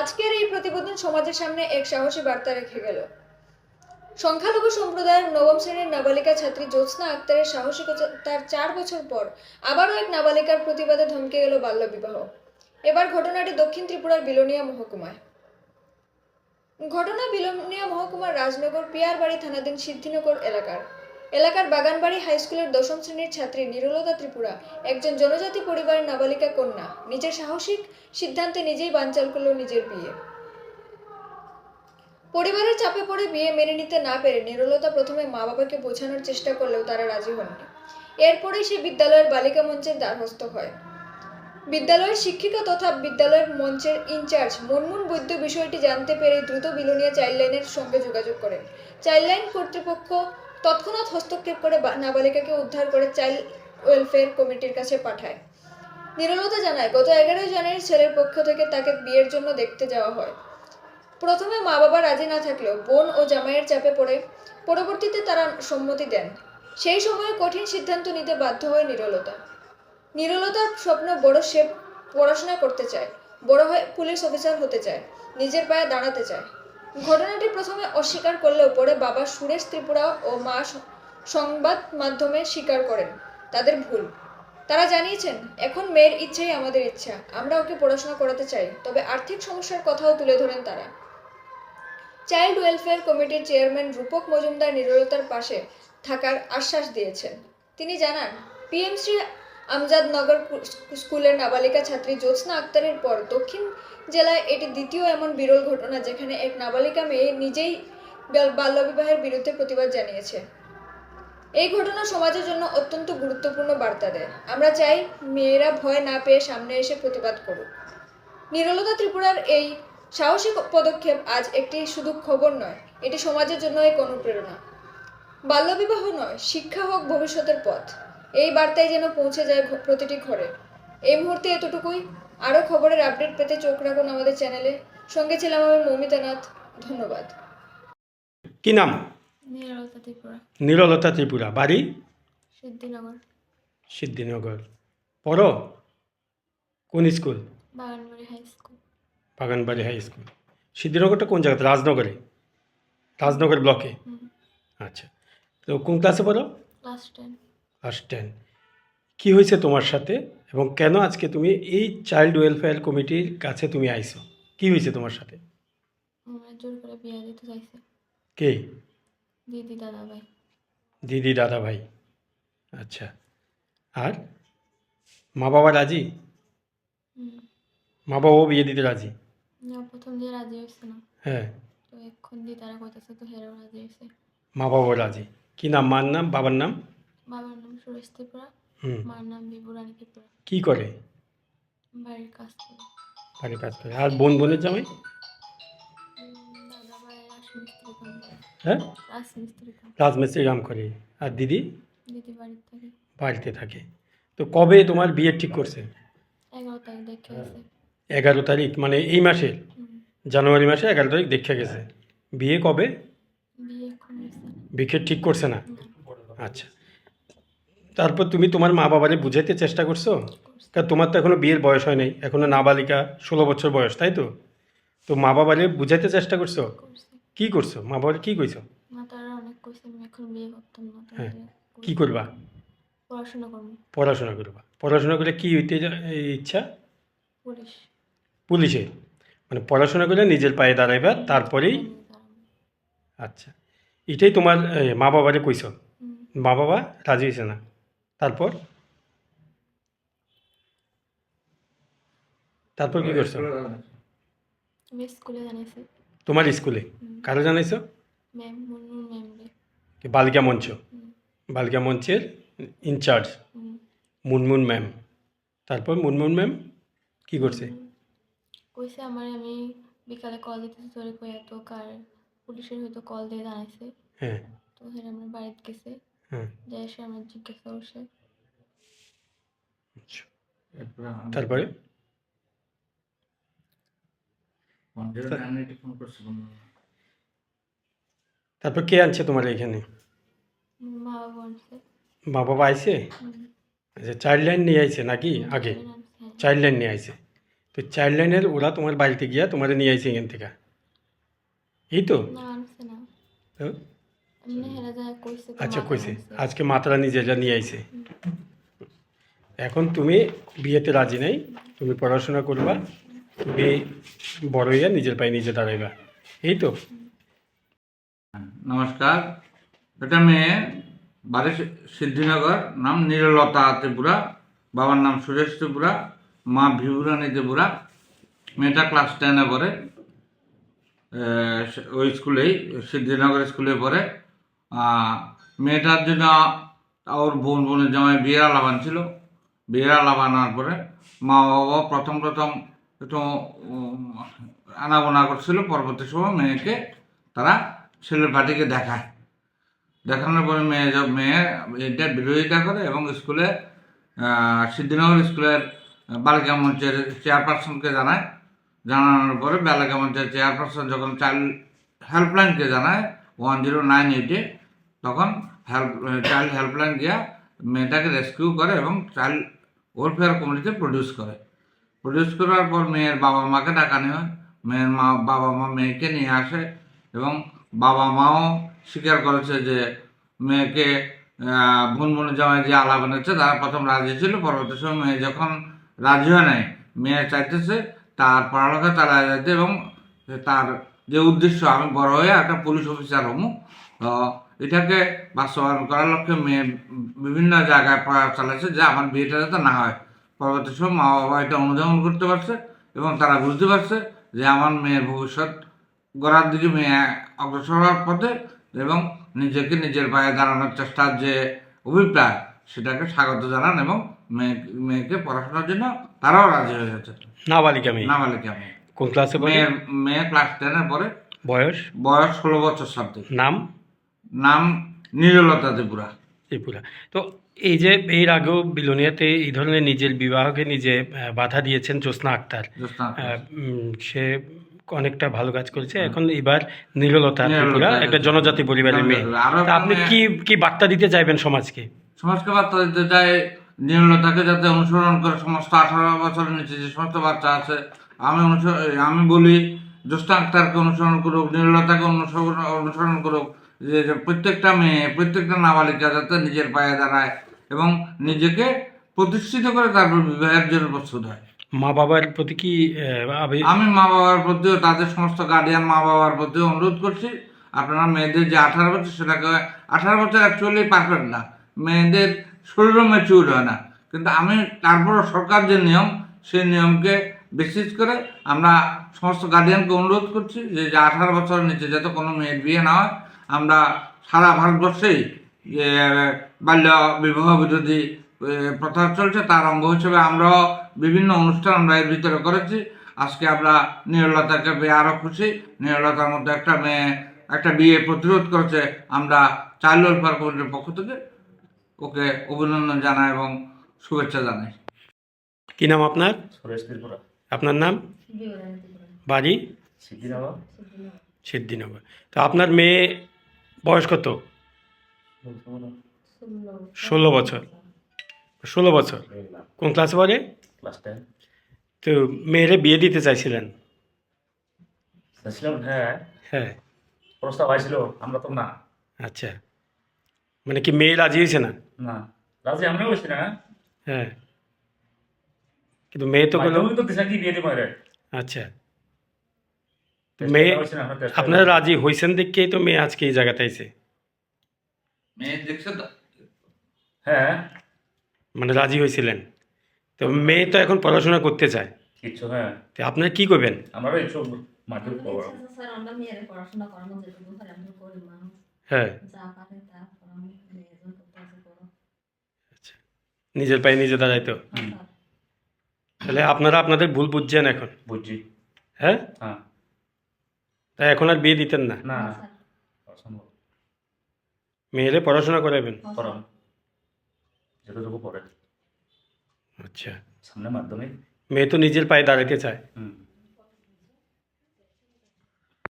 আজকের এই প্রতিবেদন সমাজের সামনে এক সাহসী বার্তা রেখে গেল। সংখ্যালঘু সম্প্রদায়ের নবম শ্রেণির নাবালিকা ছাত্রী জ্যোৎস্না আক্তারের সাহসিকতার চার বছর পর আবারও এক নাবালিকার প্রতিবাদে ধমকে গেল বাল্যবিবাহ। এবার ঘটনাটি দক্ষিণ ত্রিপুরার বিলোনিয়া মহকুমায়। ঘটনা বিলোনিয়া মহকুমার রাজনগর পিয়ারবাড়ি থানাধীন সিদ্ধিনগর এলাকার। এলাকার বাগানবাড়ি হাই স্কুলের দশম শ্রেণির ছাত্রী নিরলতা ত্রিপুরা, একজন জনজাতি পরিবারের নাবালিকা কন্যা। নিজের সাহসিক সিদ্ধান্তে নিজেই বানচাল করল নিজের বিয়ে। পরিবারের চাপে পড়ে বিয়ে মেনে নিতে না পেরে নিরলতা প্রথমে মা বাবাকে বোঝানোর চেষ্টা করলেও তারা রাজি হননি। এরপরে সে বিদ্যালয়ের বালিকা মঞ্চের দ্বারস্থ হয়। বিদ্যালয়ের শিক্ষিকা তথা বিদ্যালয়ের মঞ্চের ইনচার্জ মনমুন বৈদ্য বিষয়টি জানতে পেরে দ্রুত বিলোনিয়া চাইল্ড লাইনের সঙ্গে যোগাযোগ করেন। চাইল্ড লাইন কর্তৃপক্ষ তৎক্ষণাৎ হস্তক্ষেপ করে নাবালিকাকে উদ্ধার করে চাইল্ড ওয়েলফেয়ার কমিটির কাছে পাঠায়। নিরলতা জানায়, গত এগারোই জানুয়ারি ছেলের পক্ষ থেকে তাকে বিয়ের জন্য দেখতে যাওয়া হয়। প্রথমে মা বাবা রাজি না থাকলেও বোন ও জামাইয়ের চাপে পড়ে। পরবর্তীতে তারা সম্মতি দেন। সেই সময়ে কঠিন সিদ্ধান্ত নিতে বাধ্য হয় নিরলতা। নিরলতার স্বপ্ন বড় সে পড়াশোনা করতে চায়, বড় হয়ে পুলিশ অফিসার হতে চায়, নিজের পায়ে দাঁড়াতে চায়। ঘটনাটি প্রথমে অস্বীকার করলেও পরে বাবা সুরেশ ত্রিপুরা ও মা সংবাদ মাধ্যমে স্বীকার করেন। তাদের ভুল। তারা জানিয়েছেন, এখন মেয়ের ইচ্ছেই আমাদের ইচ্ছা। আমরা ওকে পড়াশোনা করাতে চাই, তবে আর্থিক সমস্যার কথাও তুলে ধরেন তারা। চাইল্ড ওয়েলফেয়ার কমিটির চেয়ারম্যান রূপক মজুমদার নিরলতার পাশে থাকার আশ্বাস দিয়েছেন। তিনি জানান পিএমসি আমজাদনগর স্কুলের নাবালিকা ছাত্রী জ্যোৎস্না আক্তারের পর দক্ষিণ জেলায় এটি দ্বিতীয় এমন বিরল ঘটনা যেখানে এক নাবালিকা মেয়ে নিজেই বাল্যবিবাহের বিরুদ্ধে প্রতিবাদ জানিয়েছে। এই ঘটনা সমাজের জন্য অত্যন্ত গুরুত্বপূর্ণ বার্তা দেয়। আমরা চাই মেয়েরা ভয় না পেয়ে সামনে এসে প্রতিবাদ করুক। নিরলতা ত্রিপুরার এই সাহসী পদক্ষেপ আজ একটি শুধু খবর নয়, এটি সমাজের জন্য এক অনুপ্রেরণা। বাল্যবিবাহ নয়, শিক্ষা হোক ভবিষ্যতের পথ। এই বার্তায় যেন পৌঁছে যায় প্রতিটি ঘরে। এই মুহূর্তে এতটুকুই। আরও খবরের আপডেট পেতে চোখ রাখুন আমাদের চ্যানেলে। সঙ্গে ছিলাম আমি মৌমিতা নাথ। ধন্যবাদ। কি নাম? নিরলতা ত্রিপুরা। নিরলতা ত্রিপুরা। বাড়ি? সিদ্ধিনগর। সিদ্ধিনগর। পড়ো? কোন school? Baganbari high school. Baganbari high school. সিদ্ধিনগরটা কোন জায়গাতে? রাজনগরে? রাজনগর ব্লকে? আচ্ছা। তো কোন ক্লাসে পড়ো? Class ten. Class ten. কী হয়েছে তোমার সাথে? এবং কেন আজকে তুমি এই চাইল্ড ওয়েলফেয়ার কমিটির কাছে তুমি আইছো? কি হয়েছে তোমার সাথে? জোর করে বিয়ে দিতে চাইছে। কে? দিদি দাদা ভাই দিদি দাদা ভাই আচ্ছা। আর? মা বাবা রাজি? মা বাবাও বিয়ে দিতে রাজি? না প্রথম দিয়ে রাজি হয়েছে না। হ্যাঁ। তো এখন দিয়ে তারা কইতেছে তো হেরাও রাজি হয়েছে। মা বাবাও রাজি। কি নাম? মার নাম? বাবার নাম? বাবার নাম সুরেশ ত্রিপুরা। মার নাম কি করে? বাড়ির কাজ করে। বাড়ি কাজ করে। আর বোন বোনের জামাই? হ্যাঁ? রাজমিস্ত্রি কাম করে। আর দিদি? দিদি বাড়ির থেকে। বাড়িতে থাকে। তো কবে তোমার বিয়ে ঠিক করছে? এগারো তারিখ তারিখ মানে এই হুম। জানুয়ারি মাসে এগারো তারিখ দেখে গেছে। বিয়ে কবে? বিয়ে ঠিক করছে না, আচ্ছা। তারপর তুমি তোমার মা বাবারে বুঝাইতে চেষ্টা করছ। কারণ তোমার তো এখনও বিয়ের বয়স হয় নাই এখনও নাবালিকা ষোলো বছর বয়স তাই তো? তো মা বাবারে বুঝাইতে চেষ্টা করছ? কি করছ? মা বাবারে কি কইছো? হ্যাঁ। কি করবা? পড়াশোনা করব। পড়াশোনা করবা। পড়াশোনা করে কি হইতে ইচ্ছা? পুলিশে। মানে পড়াশোনা করে নিজের পায়ে দাঁড়াইবা তারপরেই আচ্ছা। এটাই তোমার মা বাবারে কইছো? মা বাবা রাজি হয়েছে না? তারপর? তারপর কি করছ? আমি স্কুলে জানাইছি। তোমার স্কুলে? কারও জানাইছো? ম্যাম মুন্নু ম্যাম রে। কি বালিকা মঞ্চ? বালিকা মঞ্চের ইনচার্জ? মুনমুন ম্যাম। তারপর মুনমুন ম্যাম কি করছে? কইছে আমার আমি বিকালে কল দিতেছি তোরে কই এত কার পুলিশের হয়তো কল দিয়ে জানাইছে। হ্যাঁ। তো হেরে আমার বাড়িতে গেছে। হ্যাঁ। যে এসে আমার জিজ্ঞাসা করছে। তারপরে? তারপর? কে আনছে তোমার এখানে? আমার মা বাবা আনছে মা বাবা আইছে? হুম, আচ্ছা চাইল্ড লাইন নিয়ে আইছে নাকি আগে? ছেলে আনছে, হ্যাঁ। চাইল্ড লাইন নিয়ে আইছে। তো চাইল্ড লাইনের ওরা তোমার বাড়িতে গিয়া তোমার নিয়ে আইছে এখান থেকে। এই তো? না আনছে না। তো? এমনি হেরা যায় কইছে তো আচ্ছা মাথা কইছে ভাঙছে। আজকে মাতারা নিজেরা নিয়ে আইছে। এখন তুমি বিয়েতে রাজি নেই, তুমি পড়াশোনা করবা, তুমি বড় হইয়া নিজের পায়ে নিজে দাঁড়াইবা। এই তো। নমস্কার। এটা মেয়ে বাড়ি সিদ্ধিনগর, নাম নীরলতা ত্রিপুরা, বাবার নাম সুরেশ ত্রিপুরা, মা ভিবুরানী ত্রিপুরা। মেয়েটা ক্লাস টেনে পড়ে ওই স্কুলেই, সিদ্ধিনগর স্কুলে পড়ে। মেয়েটার জন্য ওর বোন বোনের জামাই বিয়ের আলাবান ছিল। বিয়ের আলাবান আনার পরে মা বাবা প্রথম প্রথম একটু আনাগোনা করছিল। পরবর্তী সময় মেয়েকে তারা ছেলের পার্টিকে দেখায়। দেখানোর পরে মেয়ে যা- মেয়ে এটার বিরোধিতা করে এবং স্কুলে সিদ্ধিনগর স্কুলের বালিকা মঞ্চের চেয়ারপারসনকে জানায়। জানানোর পরে বালিকা মঞ্চের চেয়ারপারসন যখন চাইল্ড হেল্পলাইনকে জানায়, ওয়ান জিরো নাইন এইটে, তখন হেল্প চাইল্ড হেল্পলাইন গিয়া মেয়েটাকে রেস্কিউ করে এবং চাইল্ড ওয়েলফেয়ার কমিটিতে প্রডিউস করে। প্রডিউস করার পর মেয়ের বাবা মাকে ডাকানো হয়। মেয়ের মা, বাবা মা মেয়েকে নিয়ে আসে এবং বাবা মাও স্বীকার করেছে যে মেয়েকে বোন জামাই যে আলাপ এনেছে, তারা প্রথম রাজি ছিল। পরবর্তী সময় মেয়ে যখন রাজি হয় নাই, মেয়ে চাইতেছে তার পড়ালেখা চালায় যেতে এবং তার যে উদ্দেশ্য, আমি বড় হয়ে একটা পুলিশ অফিসার হমু এটাকে বাস্তবায়ন করার লক্ষ্যে মেয়ে বিভিন্ন জায়গায় প্রয়াস চালাচ্ছে যে আমার বিয়েটা যাতে না হয়। পরবর্তী সময় মা বাবা এটা অনুধাবন করতে পারছে এবং তারা বুঝতে পারছে যে আমার মেয়ের ভবিষ্যৎ গড়ার দিকে মেয়ে অগ্রসর হওয়ার পথে এবং নিজেকে নিজের পায়ে দাঁড়ানোর চেষ্টার যে অভিপ্রায় সেটাকে স্বাগত জানান এবং মেয়ে মেয়েকে পড়াশোনার জন্য তারাও রাজি হয়ে গেছে। না বালিকা মেয়ে। নাবালিকা মেয়ে। কোন ক্লাসে মেয়ের মেয়ে ক্লাস টেনের পরে বয়স? বয়স ষোলো বছর সাথে নাম? নাম নিরলতা ত্রিপুরা। ত্রিপুরা। তো এই যে এর আগেও বিলোনিয়াতে এই ধরনের নিজের বিবাহকে নিজে বাধা দিয়েছেন জ্যোৎস্না আক্তার। সে অনেকটা ভালো কাজ করেছে। এখন এবার নীললতা ত্রিপুরা একটা জনজাতি পরিবারের মেয়ে। আপনি কি কি বার্তা দিতে চাইবেন সমাজকে? সমাজকে বার্তা দিতে চাই নির্মলতাকে যাতে অনুসরণ করে সমস্ত আঠারো বছরের নিচে যে সমস্ত বাচ্চা আছে আমি অনুসরণ আমি বলি জ্যোৎস্না আক্তারকে অনুসরণ করুক নির্মলতাকে অনুসরণ অনুসরণ করুক। যে প্রত্যেকটা মেয়ে প্রত্যেকটা নাবালিকা যাতে নিজের পায়ে দাঁড়ায় এবং নিজেকে প্রতিষ্ঠিত করে তারপর বিবাহের জন্য প্রস্তুত হয়। মা বাবার প্রতি কি আমি মা বাবার প্রতিও তাদের সমস্ত গার্ডিয়ান মা বাবার প্রতিও অনুরোধ করছি আপনারা মেয়েদের যে আঠারো বছর সেটাকে আঠারো বছর অ্যাকচুয়ালি পারফেক্ট না। মেয়েদের শরীরও ম্যাচিউর হয় না। কিন্তু আমি তারপরও সরকার যে নিয়ম সেই নিয়মকে বেসিস করে আমরা সমস্ত গার্ডিয়ানকে অনুরোধ করছি যে যে আঠারো বছরের নিচে যাতে কোনো মেয়ের বিয়ে না হয় আমরা সারা ভারতবর্ষেই যে বাল্য বিবাহ বিরোধী প্রথা চলছে তার অঙ্গ হিসেবে আমরাও বিভিন্ন অনুষ্ঠান আমরা এর ভিতরে করেছি। আজকে আমরা নিরলতাকে পেয়ে আরও খুশি। নিরলতার মধ্যে একটা মেয়ে একটা বিয়ে প্রতিরোধ করেছে আমরা চাইল্ড ওয়েলফেয়ার কমিটির পক্ষ থেকে। ওকে অভিনন্দন জানাই এবং শুভেচ্ছা জানাই। কি নাম আপনার? সুরেশ ত্রিপুরা। আপনার নাম? বাজি? সিদ্ধিনগর। সিদ্ধিনগর। তো আপনার মেয়ে বয়স কত? ষোলো বছর। ষোলো বছর। কোন ক্লাসে পড়ে? তো মেয়েরে বিয়ে দিতে চাইছিলেন? হ্যাঁ। হ্যাঁ। প্রস্তাব আইছিল আমরা তো না। আচ্ছা। মানে কি মেয়ে রাজি হয়েছে না? না। রাজি আমিও বলছি না। হ্যাঁ। কিন্তু মেয়ে তো গেল তো দিশা কি বিয়ে দিব আচ্ছা। মেয়ে আপনারা রাজি হয়েছেন দেখেই তো মেয়ে আজকে এই জায়গাতে আইছে। মেয়ে দেখছে তো। হ্যাঁ। মানে রাজি হয়েছিলেন তো মেয়ে তো এখন পড়াশোনা করতে চায়। কিচ্ছু হ্যাঁ। তো আপনারা কি করবেন? আমরা হ্যাঁ। যা পারে তা করানো মেয়েজন করতে আছে করো। আচ্ছা। নিজের পায়ে নিজে দাঁড়াইতো তাহলে আপনারা আপনাদের ভুল বুঝছেন এখন। বুঝছি। হ্যাঁ? হ্যাঁ। তাই এখন আর বিয়ে দিতেন না? না অসম্ভব। মেয়েরে পড়াশোনা করাবেন যতটুকু পড়ে আচ্ছা। সামনে মাধ্যমিক। মেয়ে তো নিজের পায়ে দাঁড়াতে চায়। হুম।